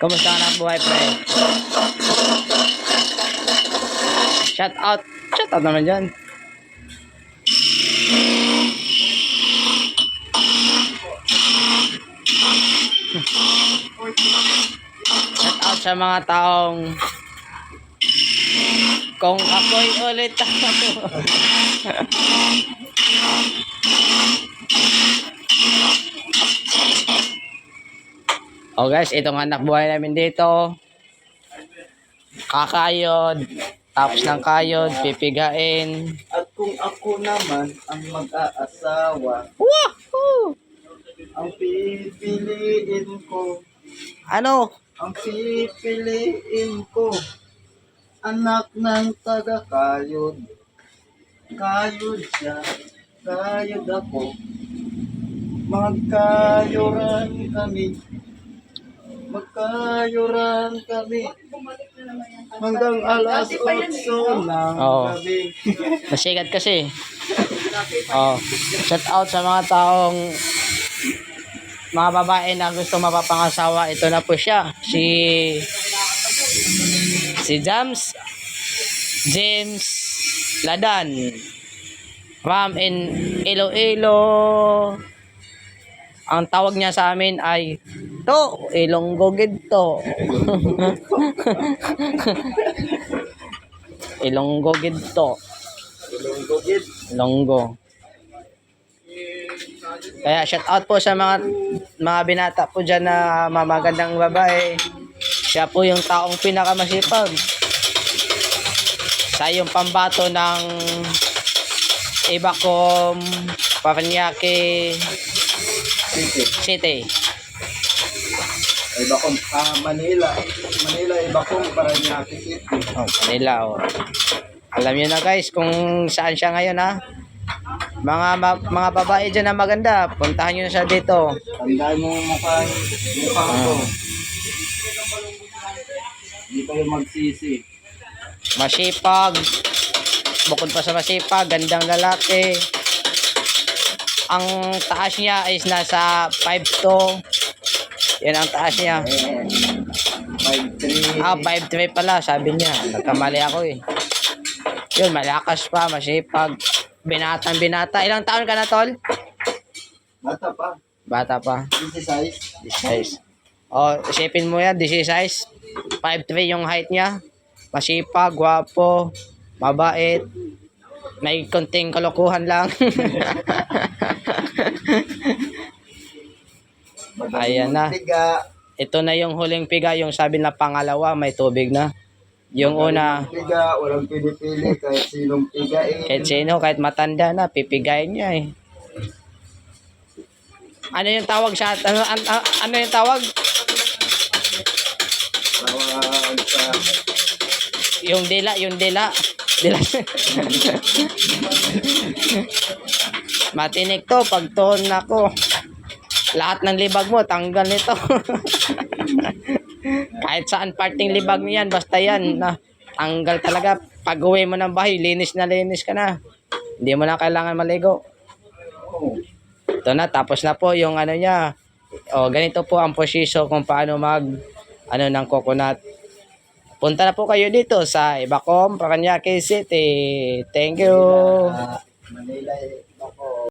Kumusta ka na buhay, pre? Shout out. Shout out naman dyan. Shout out sa mga taong kung ako'y ulit ako. oh guys, itong anak buhay namin dito. Kakayod. Tapos ng kayod, pipigain. At kung ako naman ang mag-aasawa, Woohoo! ang pipiliin ko, Ano? ang pipiliin ko, anak ng taga-kayod. Kayod siya, kayod ako. Magkayuran kami. Magkayuran kami. Hanggang alas 8 ng Oo. gabi. Nasigat kasi. Oh, shout out sa mga taong mga babae na gusto mapapangasawa. Ito na po siya. Si si James James Ladan from in Iloilo. Ang tawag niya sa amin ay to, Ilonggo gidto. Ilonggo gidto. Ilong gugid. Longgo. Kaya shout out po sa mga mga binata po dyan na mamagandang babae. Siya po yung taong pinakamasipag. Sa yung pambato ng Ibakom, Paranaque Sige. City. Iba kong ah, Manila. Manila, iba kong Paranaque City. Oh, Manila oh. Alam niyo na guys kung saan siya ngayon ha. Mga ma- mga babae dyan na maganda, puntahan niyo na siya dito. Tandaan mo yung mukha, mukha ko. Ah. Hindi kayo magsisi. Masipag. Bukod pa sa masipag, gandang lalaki. Ang taas niya is nasa 5'2". Yan ang taas niya. Eh, 5'3". Ah, 5'3 pala, sabi niya. Nagkamali ako eh. Yun, malakas pa, masipag. Binatang binata. Ilang taon ka na, tol? Bata pa. Bata pa. This size. 16. Oh, isipin mo yan, 16. 5'3 yung height niya. Masipag, gwapo, mabait. May konting kalokohan lang. Ayan na. Piga. Ito na yung huling piga, yung sabi na pangalawa, may tubig na. Yung una, Piga, walang pinipili kahit sinong pigain. kahit sino, kahit matanda na, pipigayin niya eh. Ano yung tawag sa, ano, ano, ano yung tawag? Tawag sa... Yung dila, yung dila. Dila. Matinik to, pag tuon ako. Lahat ng libag mo, tanggal nito. Kahit saan parting libag mo yan, basta yan. Na, tanggal talaga. Pag uwi mo ng bahay, linis na linis ka na. Hindi mo na kailangan maligo. Ito na, tapos na po yung ano niya. O, ganito po ang position kung paano mag ano ng coconut. Punta na po kayo dito sa Ibacom, Paranaque City. Thank you. Manila, eh,